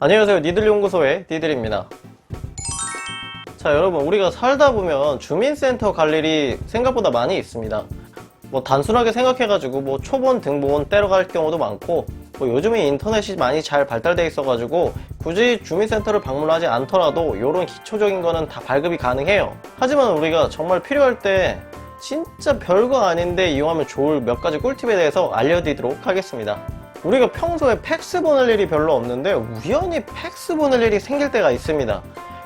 안녕하세요. 니들 연구소의 니들입니다. 자 여러분 우리가 살다 보면 주민센터 갈 일이 생각보다 많이 있습니다. 뭐 단순하게 생각해가지고 뭐 초본 등본 떼러 갈 경우도 많고 뭐 요즘에 인터넷이 많이 잘 발달돼 있어가지고 굳이 주민센터를 방문하지 않더라도 이런 기초적인 거는 다 발급이 가능해요. 하지만 우리가 정말 필요할 때 진짜 별거 아닌데 이용하면 좋을 몇 가지 꿀팁에 대해서 알려드리도록 하겠습니다 우리가 평소에 팩스 보낼 일이 별로 없는데 우연히 팩스 보낼 일이 생길 때가 있습니다.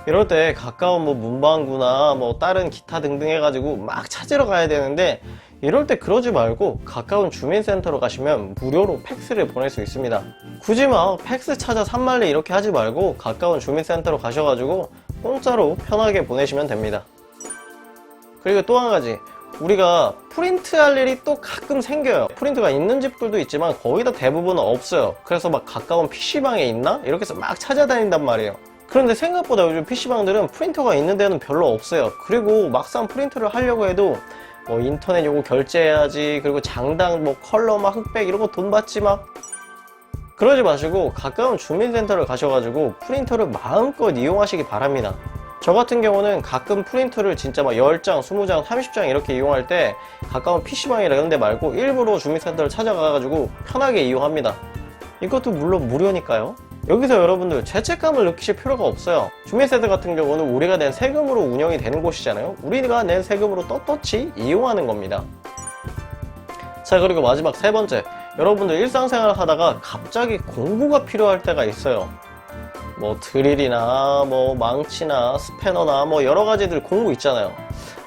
이럴 때 가까운 뭐 문방구나 뭐 다른 기타 등등 해가지고 막 찾으러 가야 되는데 이럴 때 그러지 말고 가까운 주민센터로 가시면 무료로 팩스를 보낼 수 있습니다. 굳이 막 팩스 찾아 산말리 이렇게 하지 말고 가까운 주민센터로 가셔가지고 공짜로 편하게 보내시면 됩니다. 그리고 또 한 가지 우리가 프린트 할 일이 또 가끔 생겨요. 프린트가 있는 집들도 있지만 거의 다 대부분은 없어요. 그래서 막 가까운 PC방에 있나? 이렇게 해서 막 찾아다닌단 말이에요. 그런데 생각보다 요즘 PC방들은 프린터가 있는 데는 별로 없어요. 그리고 막상 프린터를 하려고 해도 뭐 인터넷 요거 결제해야지 그리고 장당 뭐 컬러 막 흑백 이런 거 돈 받지 막 그러지 마시고 가까운 주민센터를 가셔가지고 프린터를 마음껏 이용하시기 바랍니다 저 같은 경우는 가끔 프린터를 진짜 막 10장, 20장, 30장 이렇게 이용할 때 가까운 PC방이나 이런 데 말고 일부러 주민센터를 찾아가가지고 편하게 이용합니다. 이것도 물론 무료니까요. 여기서 여러분들 죄책감을 느끼실 필요가 없어요. 주민센터 같은 경우는 우리가 낸 세금으로 운영이 되는 곳이잖아요. 우리가 낸 세금으로 떳떳이 이용하는 겁니다. 자, 그리고 마지막 세 번째. 여러분들 일상생활을 하다가 갑자기 공구가 필요할 때가 있어요. 뭐 드릴이나 뭐 망치나 스패너나 뭐 여러 가지들 공구 있잖아요.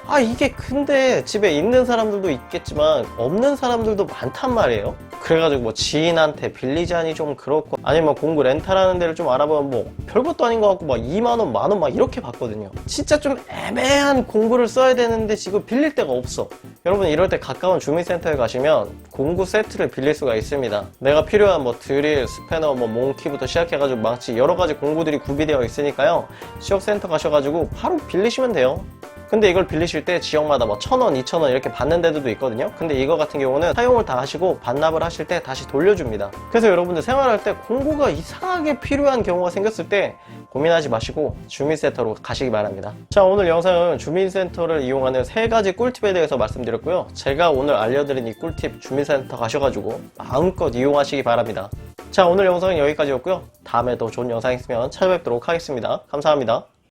아 이게 근데 집에 있는 사람들도 있겠지만 없는 사람들도 많단 말이에요. 그래가지고 뭐 지인한테 빌리자니 좀 그렇고 아니면 공구 렌탈하는 데를 좀 알아보면 뭐 별것도 아닌 것 같고 막 2만 원, 만원 막 이렇게 받거든요. 진짜 좀 애매한 공구를 써야 되는데 지금 빌릴 데가 없어. 여러분 이럴 때 가까운 주민센터에 가시면 공구 세트를 빌릴 수가 있습니다. 내가 필요한 뭐 드릴, 스패너, 뭐 몽키부터 시작해가지고 망치 여러 가지 공구들이 구비되어 있으니까요. 지역센터 가셔가지고 바로 빌리시면 돼요. 근데 이걸 빌리실 때 지역마다 뭐 천원, 이천원 이렇게 받는 데들도 있거든요. 근데 이거 같은 경우는 사용을 다 하시고 반납을 하실 때 다시 돌려줍니다. 그래서 여러분들 생활할 때 공구가 이상하게 필요한 경우가 생겼을 때 고민하지 마시고 주민센터로 가시기 바랍니다. 자, 오늘 영상은 주민센터를 이용하는 세 가지 꿀팁에 대해서 말씀드렸고요. 제가 오늘 알려드린 이 꿀팁 주민센터 가셔가지고 마음껏 이용하시기 바랍니다. 자, 오늘 영상은 여기까지였고요. 다음에 더 좋은 영상 있으면 찾아뵙도록 하겠습니다. 감사합니다.